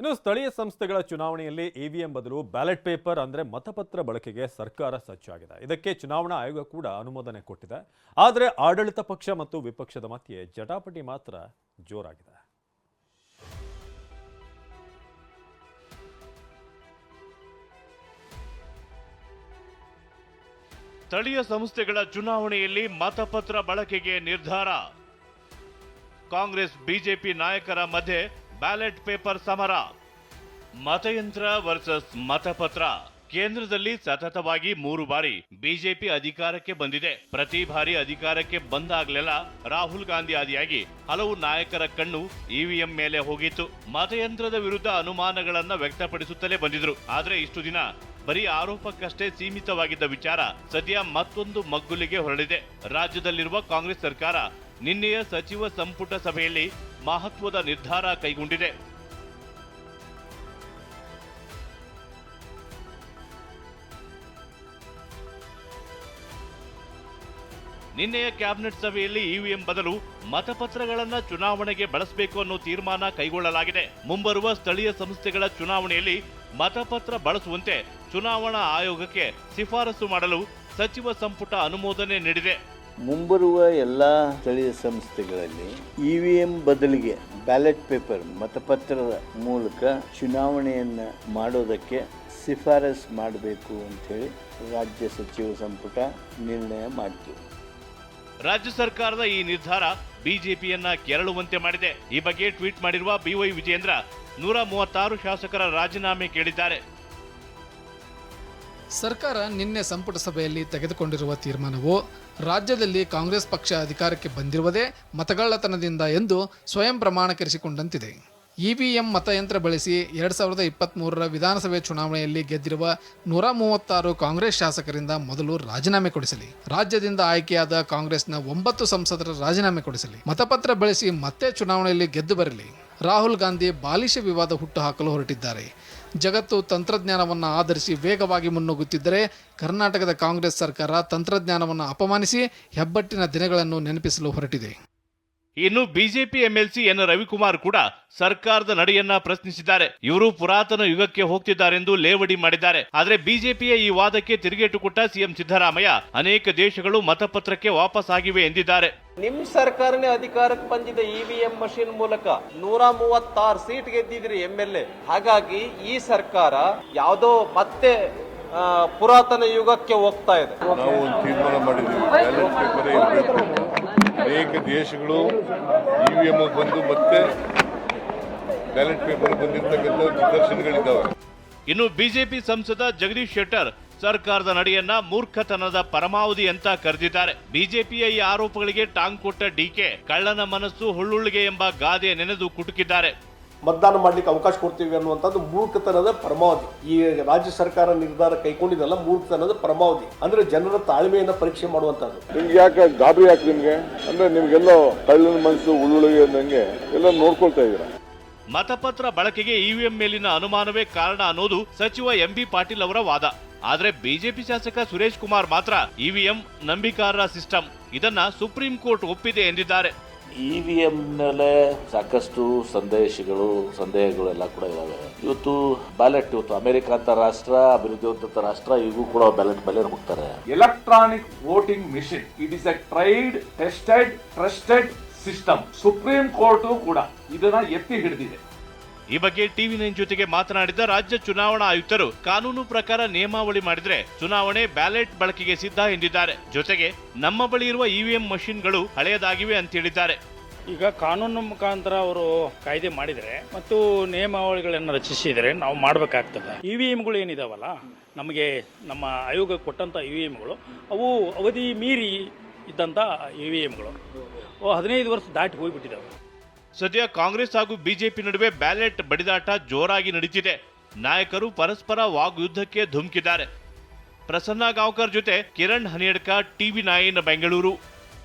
ಇನ್ನು ಸ್ಥಳೀಯ ಸಂಸ್ಥೆಗಳ ಚುನಾವಣೆಯಲ್ಲಿ ಇವಿಎಂ ಬದಲು ಬ್ಯಾಲೆಟ್ ಪೇಪರ್ ಅಂದ್ರೆ ಮತಪತ್ರ ಬಳಕೆಗೆ ಸರ್ಕಾರ ಸಜ್ಜಾಗಿದೆ. ಇದಕ್ಕೆ ಚುನಾವಣಾ ಆಯೋಗ ಕೂಡ ಅನುಮೋದನೆ ಕೊಟ್ಟಿದೆ. ಆದರೆ ಆಡಳಿತ ಪಕ್ಷ ಮತ್ತು ವಿಪಕ್ಷದ ಮಧ್ಯೆ ಜಟಾಪಟಿ ಮಾತ್ರ ಜೋರಾಗಿದೆ. ಸ್ಥಳೀಯ ಸಂಸ್ಥೆಗಳ ಚುನಾವಣೆಯಲ್ಲಿ ಮತಪತ್ರ ಬಳಕೆಗೆ ನಿರ್ಧಾರ. ಕಾಂಗ್ರೆಸ್, ಬಿಜೆಪಿ ನಾಯಕರ ಮಧ್ಯೆ ಬ್ಯಾಲೆಟ್ ಪೇಪರ್ ಸಮರ. ಮತಯಂತ್ರ ವರ್ಸಸ್ ಮತಪತ್ರ. ಕೇಂದ್ರದಲ್ಲಿ ಸತತವಾಗಿ ಮೂರು ಬಾರಿ ಬಿಜೆಪಿ ಅಧಿಕಾರಕ್ಕೆ ಬಂದಿದೆ. ಪ್ರತಿ ಬಾರಿ ಅಧಿಕಾರಕ್ಕೆ ಬಂದಾಗಲೆಲ್ಲ ರಾಹುಲ್ ಗಾಂಧಿ ಆದಿಯಾಗಿ ಹಲವು ನಾಯಕರ ಕಣ್ಣು ಇವಿಎಂ ಮೇಲೆ ಹೋಗಿತ್ತು. ಮತಯಂತ್ರದ ವಿರುದ್ಧ ಅನುಮಾನಗಳನ್ನ ವ್ಯಕ್ತಪಡಿಸುತ್ತಲೇ ಬಂದಿದ್ರು. ಆದ್ರೆ ಇಷ್ಟು ದಿನ ಬರೀ ಆರೋಪಕ್ಕಷ್ಟೇ ಸೀಮಿತವಾಗಿದ್ದ ವಿಚಾರ ಸದ್ಯ ಮತ್ತೊಂದು ಮಗ್ಗುಲಿಗೆ ಹೊರಳಿದೆ. ರಾಜ್ಯದಲ್ಲಿರುವ ಕಾಂಗ್ರೆಸ್ ಸರ್ಕಾರ ನಿನ್ನೆಯ ಸಚಿವ ಸಂಪುಟ ಸಭೆಯಲ್ಲಿ ಮಹತ್ವದ ನಿರ್ಧಾರ ಕೈಗೊಂಡಿದೆ. ನಿನ್ನೆಯ ಕ್ಯಾಬಿನೆಟ್ ಸಭೆಯಲ್ಲಿ ಇವಿಎಂ ಬದಲು ಮತಪತ್ರಗಳನ್ನು ಚುನಾವಣೆಗೆ ಬಳಸಬೇಕು ಅನ್ನೋ ತೀರ್ಮಾನ ಕೈಗೊಳ್ಳಲಾಗಿದೆ. ಮುಂಬರುವ ಸ್ಥಳೀಯ ಸಂಸ್ಥೆಗಳ ಚುನಾವಣೆಯಲ್ಲಿ ಮತಪತ್ರ ಬಳಸುವಂತೆ ಚುನಾವಣಾ ಆಯೋಗಕ್ಕೆ ಶಿಫಾರಸು ಮಾಡಲು ಸಚಿವ ಸಂಪುಟ ಅನುಮೋದನೆ ನೀಡಿದೆ. ಮುಂಬರುವ ಎಲ್ಲ ಸ್ಥಳೀಯ ಸಂಸ್ಥೆಗಳಲ್ಲಿ ಇ ವಿ ಎಂ ಬದಲಿಗೆ ಬ್ಯಾಲೆಟ್ ಪೇಪರ್ ಮತಪತ್ರದ ಮೂಲಕ ಚುನಾವಣೆಯನ್ನು ಮಾಡೋದಕ್ಕೆ ಶಿಫಾರಸ್ ಮಾಡಬೇಕು ಅಂಥೇಳಿ ರಾಜ್ಯ ಸಚಿವ ಸಂಪುಟ ನಿರ್ಣಯ ಮಾಡಿತು. ರಾಜ್ಯ ಸರ್ಕಾರದ ಈ ನಿರ್ಧಾರ ಬಿಜೆಪಿಯನ್ನ ಕೆರಳುವಂತೆ ಮಾಡಿದೆ. ಈ ಬಗ್ಗೆ ಟ್ವೀಟ್ ಮಾಡಿರುವ ಬಿವೈ ವಿಜೇಂದ್ರ ನೂರ ಮೂವತ್ತಾರು ಶಾಸಕರ ರಾಜೀನಾಮೆ ಕೇಳಿದ್ದಾರೆ. ಸರ್ಕಾರ ನಿನ್ನೆ ಸಂಪುಟ ಸಭೆಯಲ್ಲಿ ತೆಗೆದುಕೊಂಡಿರುವ ತೀರ್ಮಾನವು ರಾಜ್ಯದಲ್ಲಿ ಕಾಂಗ್ರೆಸ್ ಪಕ್ಷ ಅಧಿಕಾರಕ್ಕೆ ಬಂದಿರುವುದೇ ಮತಗಳ್ಳತನದಿಂದ ಎಂದು ಸ್ವಯಂ ಪ್ರಮಾಣಕರಿಸಿಕೊಂಡಂತಿದೆ ಇವಿಎಂ ಮತಯಂತ್ರ ಬಳಸಿ ಎರಡ್ ಸಾವಿರದ ಇಪ್ಪತ್ತ್ಮೂರರ ವಿಧಾನಸಭೆ ಚುನಾವಣೆಯಲ್ಲಿ ಗೆದ್ದಿರುವ ನೂರ ಮೂವತ್ತಾರು ಕಾಂಗ್ರೆಸ್ ಶಾಸಕರಿಂದ ಮೊದಲು ರಾಜೀನಾಮೆ ಕೊಡಿಸಲಿ. ರಾಜ್ಯದಿಂದ ಆಯ್ಕೆಯಾದ ಕಾಂಗ್ರೆಸ್ನ ಒಂಬತ್ತು ಸಂಸದರ ರಾಜೀನಾಮೆ ಕೊಡಿಸಲಿ. ಮತಪತ್ರ ಬಳಸಿ ಮತ್ತೆ ಚುನಾವಣೆಯಲ್ಲಿ ಗೆದ್ದು ಬರಲಿ. ರಾಹುಲ್ ಗಾಂಧಿ ಬಾಲಿಶ ವಿವಾದ ಹುಟ್ಟುಹಾಕಲು ಹೊರಟಿದ್ದಾರೆ. ಜಗತ್ತು ತಂತ್ರಜ್ಞಾನವನ್ನು ಆಧರಿಸಿ ವೇಗವಾಗಿ ಮುನ್ನುಗ್ಗುತ್ತಿದ್ದರೆ ಕರ್ನಾಟಕದ ಕಾಂಗ್ರೆಸ್ ಸರ್ಕಾರ ತಂತ್ರಜ್ಞಾನವನ್ನು ಅಪಮಾನಿಸಿ ಹೆಬ್ಬಟ್ಟಿನ ದಿನಗಳನ್ನು ನೆನಪಿಸಲು ಹೊರಟಿದೆ. ಇನ್ನು ಬಿಜೆಪಿ ಎಂಎಲ್ಸಿ ಎನ್ ರವಿಕುಮಾರ್ ಕೂಡ ಸರ್ಕಾರದ ನಡೆಯನ್ನ ಪ್ರಶ್ನಿಸಿದ್ದಾರೆ. ಇವರು ಪುರಾತನ ಯುಗಕ್ಕೆ ಹೋಗ್ತಿದ್ದಾರೆಂದು ಲೇವಡಿ ಮಾಡಿದ್ದಾರೆ. ಆದರೆ ಬಿಜೆಪಿಯ ಈ ವಾದಕ್ಕೆ ತಿರುಗೇಟು ಕೊಟ್ಟ ಸಿಎಂ ಸಿದ್ದರಾಮಯ್ಯ ಅನೇಕ ದೇಶಗಳು ಮತಪತ್ರಕ್ಕೆ ವಾಪಸ್ ಆಗಿವೆ ಎಂದಿದ್ದಾರೆ. ನಿಮ್ ಸರ್ಕಾರನೇ ಅಧಿಕಾರಕ್ಕೆ ಬಂದಿದೆ ಇವಿಎಂ ವಿ ಎಂ ಮಷಿನ್ ಮೂಲಕ ನೂರ ಮೂವತ್ತಾರು ಸೀಟ್ ಗೆದ್ದಿದ್ರಿ ಎಂ ಎಲ್ ಎ ಹಾಗಾಗಿ ಈ ಸರ್ಕಾರ ಯಾವುದೋ ಮತ್ತೆ ಪುರಾತನ ಯುಗಕ್ಕೆ ಹೋಗ್ತಾ ಇದೆ. ನಾವು ಒಂದು ತೀರ್ಮಾನ ಮಾಡಿದ್ದೀವಿ. ಬ್ಯಾಲೆಟ್ ಪೇಪರೇ ಇರಬೇಕು. ಅನೇಕ ದೇಶಗಳು ಇ ವಿ ಎಂ ಬಂದು ಮತ್ತೆ ಬ್ಯಾಲೆಟ್ ಪೇಪರ್ ಬಂದಿರತಕ್ಕಂಥ ನಿದರ್ಶನಗಳಿದ್ದಾವೆ. ಇನ್ನು ಬಿಜೆಪಿ ಸಂಸದ ಜಗದೀಶ್ ಶೆಟ್ಟರ್ ಸರ್ಕಾರದ ನಡೆಯನ್ನ ಮೂರ್ಖತನದ ಪರಮಾವಧಿ ಅಂತ ಕರೆದಿದ್ದಾರೆ. ಬಿಜೆಪಿಯ ಈ ಆರೋಪಗಳಿಗೆ ಟಾಂಗ್ ಕೊಟ್ಟ ಡಿಕೆ ಕಳ್ಳನ ಮನಸ್ಸು ಹುಳ್ಳುಳ್ಳಿಗೆ ಎಂಬ ಗಾದೆ ನೆನೆದು ಕುಟುಕಿದ್ದಾರೆ. ಮತದಾನ ಮಾಡಲಿಕ್ಕೆ ಅವಕಾಶ ಕೊಡ್ತೀವಿ ಅನ್ನುವಂಥದ್ದು ಮೂರ್ಖತನದ ಪರಮಾವಧಿ. ಈ ರಾಜ್ಯ ಸರ್ಕಾರ ನಿರ್ಧಾರ ಕೈಗೊಂಡಿದ್ದಲ್ಲ ಮೂರ್ಖತನದ ಪರಮಾವಧಿ. ಅಂದ್ರೆ ಜನರ ತಾಳ್ಮೆಯನ್ನು ಪರೀಕ್ಷೆ ಮಾಡುವಂತದ್ದು ನಿಮ್ಗೆ ಯಾಕೆ ಗಾಬರಿ ಯಾಕೆ ನಿಮ್ಗೆ? ಅಂದ್ರೆ ನಿಮ್ಗೆಲ್ಲೋ ಕಳ್ಳನ ಮನಸ್ಸು ಉಳ್ಳುಳಿಗೆ ಅಂದಂಗೆ ಎಲ್ಲ ನೋಡ್ಕೊಳ್ತಾ ಇದ್ದೀರಾ? ಮತಪತ್ರ ಬಳಕೆಗೆ ಇವಿಎಂ ಮೇಲಿನ ಅನುಮಾನವೇ ಕಾರಣ ಅನ್ನೋದು ಸಚಿವ ಎಂಬಿ ಪಾಟೀಲ್ ಅವರ ವಾದ. ಆದ್ರೆ ಬಿಜೆಪಿ ಶಾಸಕ ಸುರೇಶ್ ಕುಮಾರ್ ಮಾತ್ರ ಇವಿಎಂ ನಂಬಿಕಾರರ ಸಿಸ್ಟಮ್. ಇದನ್ನ ಸುಪ್ರೀಂ ಕೋರ್ಟ್ ಒಪ್ಪಿದೆ ಎಂದಿದ್ದಾರೆ. ಇ ವಿ ಎಮ್ನಲ್ಲೇ ಸಾಕಷ್ಟು ಸಂದೇಶಗಳು, ಸಂದೇಹಗಳೆಲ್ಲ ಕೂಡ ಇದಾವೆ. ಇವತ್ತು ಬ್ಯಾಲೆಟ್, ಇವತ್ತು ಅಮೆರಿಕ ಅಂತ ರಾಷ್ಟ್ರ ಅಭಿವೃದ್ಧಿ ಹೊಂದಂತ ರಾಷ್ಟ್ರ ಈಗೂ ಕೂಡ ಬ್ಯಾಲೆಟ್ ಮೇಲೆ ಹೋಗ್ತಾರೆ electronic voting machine it is a tried tested trusted system supreme court ಕೂಡ ಇದನ್ನ ಎತ್ತಿ ಹಿಡಿದಿದೆ. ಈ ಬಗ್ಗೆ ಟಿವಿ ನೈನ್ ಜೊತೆಗೆ ಮಾತನಾಡಿದ ರಾಜ್ಯ ಚುನಾವಣಾ ಆಯುಕ್ತರು, ಕಾನೂನು ಪ್ರಕಾರ ನಿಯಮಾವಳಿ ಮಾಡಿದ್ರೆ ಚುನಾವಣೆ ಬ್ಯಾಲೆಟ್ ಬಳಕೆಗೆ ಸಿದ್ಧ ಎಂದಿದ್ದಾರೆ. ಜೊತೆಗೆ ನಮ್ಮ ಬಳಿ ಇರುವ ಇವಿಎಂ ಮಷಿನ್ಗಳು ಹಳೆಯದಾಗಿವೆ ಅಂತ ಹೇಳಿದ್ದಾರೆ. ಈಗ ಕಾನೂನು ಮುಖಾಂತರ ಅವರು ಕಾಯ್ದೆ ಮಾಡಿದರೆ ಮತ್ತು ನಿಯಮಾವಳಿಗಳನ್ನು ರಚಿಸಿದರೆ ನಾವು ಮಾಡಬೇಕಾಗ್ತದೆ. ಇ ವಿ ಎಮ್ಗಳು ಏನಿದಾವಲ್ಲ, ನಮಗೆ ನಮ್ಮ ಆಯೋಗ ಕೊಟ್ಟಂಥ ಇ ವಿ ಎಮ್ಗಳು ಅವು ಅವಧಿ ಮೀರಿ ಇದ್ದಂಥ ಇ ವಿ ಎಮ್ಗಳು ಹದಿನೈದು ವರ್ಷ ದಾಟಿ ಹೋಗ್ಬಿಟ್ಟಿದ್ದಾವೆ ಸದ್ಯ ಕಾಂಗ್ರೆಸ್ ಹಾಗೂ ಬಿಜೆಪಿ ನಡುವೆ ಬ್ಯಾಲೆಟ್ ಬಡಿದಾಟ ಜೋರಾಗಿ ನಡೀತಿದೆ. ನಾಯಕರು ಪರಸ್ಪರ ವಾಗ್ಯುದ್ಧಕ್ಕೆ ಧುಮುಕಿದ್ದಾರೆ. ಪ್ರಸನ್ನ ಗಾಂವ್ಕರ್ ಜೊತೆ ಕಿರಣ್ ಹನಿಯಡ್ಕ, ಟಿವಿ ನೈನ್, ಬೆಂಗಳೂರು.